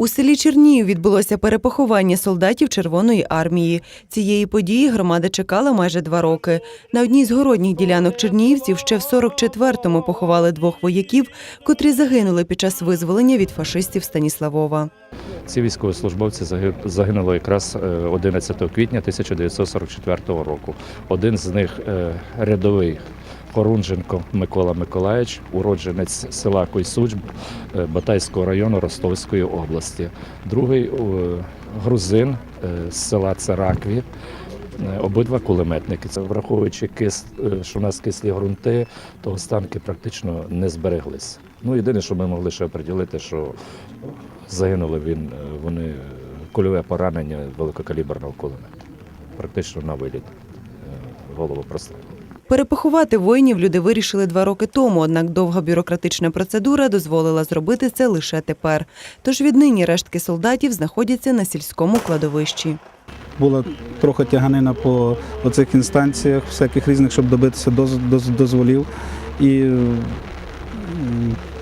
У селі Чернігів відбулося перепоховання солдатів Червоної армії. Цієї події громада чекала майже два роки. На одній з городніх ділянок чернігівців ще в 44-му поховали двох вояків, котрі загинули під час визволення від фашистів Станіславова. Ці військовослужбовці заги- загинули якраз е, 11 квітня 1944 року. Один з них е, рядовий Хорунженко Микола Миколаївич, уродженець села Койсуч е, Батайського району Ростовської області. Другий е, грузин е, з села Царакві. Обидва кулеметники. Це враховуючи кис, що у нас кислі ґрунти, то останки практично не збереглись. Ну, єдине, що ми могли ще приділити, що загинули він, вони кульове поранення великокаліберного кулемета. Практично на виліт. Голову прострелили. Перепоховати воїнів люди вирішили два роки тому, однак довга бюрократична процедура дозволила зробити це лише тепер. Тож віднині рештки солдатів знаходяться на сільському кладовищі. була трохи тяганина по оцих інстанціях, всяких різних, щоб добитися доз- доз- дозволів. І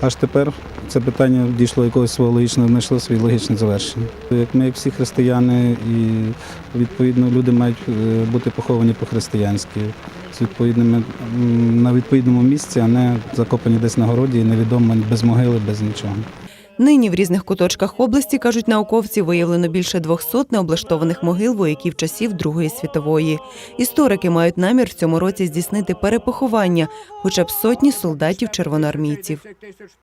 аж тепер це питання дійшло якогось свого логічного, знайшло свій логічне завершення. Як ми, всі християни, і відповідно люди мають е, бути поховані по-християнськи, з відповідними на відповідному місці, а не закопані десь на городі, і невідомо без могили, без нічого. Нині в різних куточках області, кажуть науковці, виявлено більше 200 необлаштованих могил вояків часів Другої світової. Історики мають намір в цьому році здійснити перепоховання хоча б сотні солдатів червоноармійців.